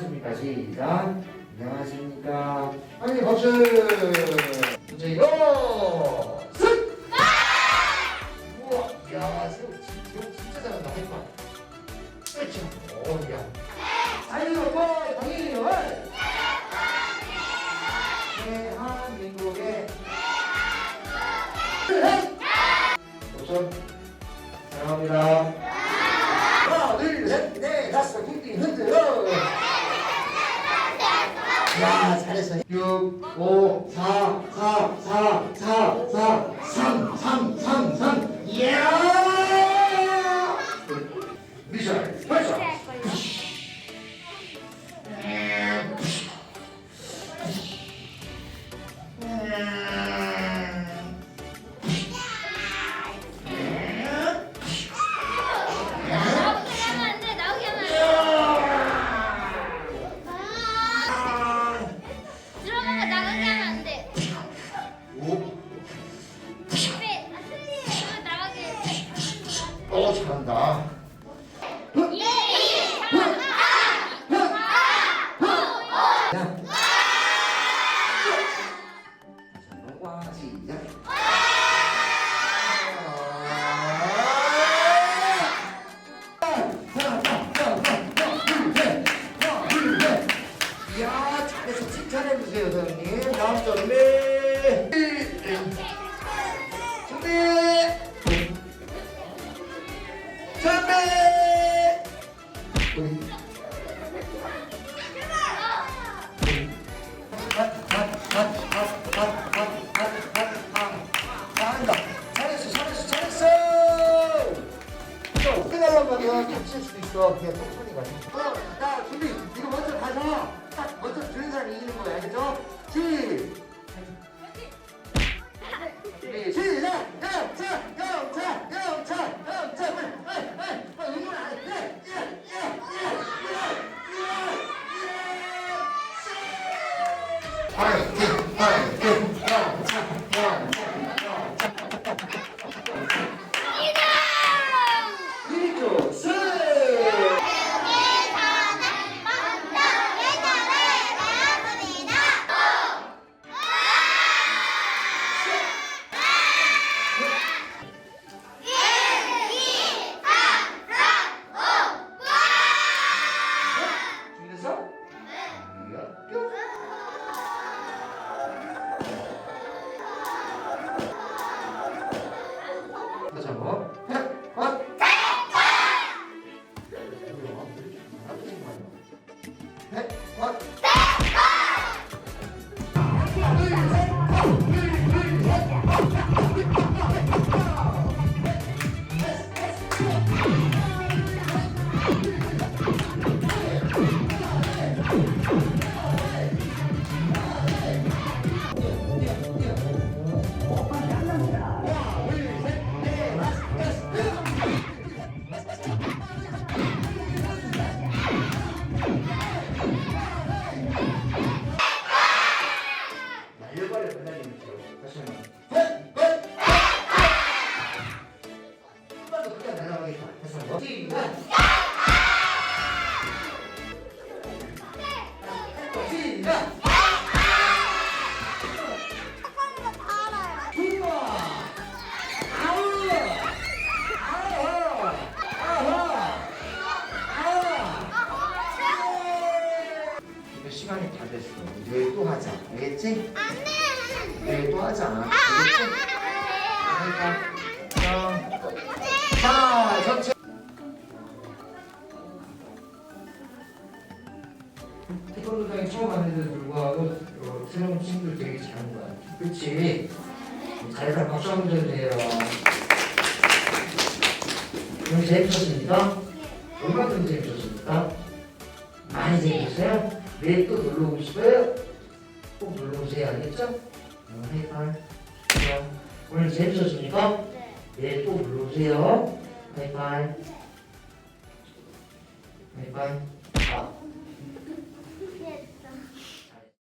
안녕하십니까 시작 안녕하십니까 아니 박수 문제 이거 쓱 우와 야 새우 진짜, 진짜 잘한다 해봐 그렇죠 오야 자유롭고 당연히는 대한민국의 우선 사랑합니다 하나, 둘, 셋, 넷, 다섯, 쿵띵 흔들어. 야, 잘했어. 6, 5, 4, 4, 4, 4, 4, 3, 3, 3, 3. 한다. 예, 예, 잠깐만. 야. 와, 시작. 야, 잘해서 칭찬해 주세요, 선생님. 다음 점에 잘한다. 잘했어, 잘했어, 잘했어. 또 어떻게 가려고 하면 다칠 수도 있어. 그냥 천천히 가자. 어, 자, 준비. 이거 먼저 가서 딱 먼저 들은 사람이 이기는 거야, 알겠죠? 시. 준비, 시작. 영차, 영차, 영차, 영차. 빨리, 빨리. 빨리 응원 안 해. 예, 예, 예, 예, 예, 예, 예. 파이 날려버려 끝나는 거죠. 다시 한번. 한번더 크게 날아가겠다. 다시 한번. 시작. 시작. 그러니까. 태권도장에 처음 왔는데도 불구하고 어, 새로운 친구들 되게 잘한 거야. 그렇지? 잘해서 박수 한번 주세요. 오늘 재밌었습니까? 얼마큼 재밌었습니까? 많이 재밌었어요? 내일 또 놀러 오고 싶어요? 꼭 놀러 오세요. 알겠죠? 어, 하이파이. 자, 오늘 재밌었습니까? 내일 또 놀러 오세요. 하이파이. 하이파이. 아.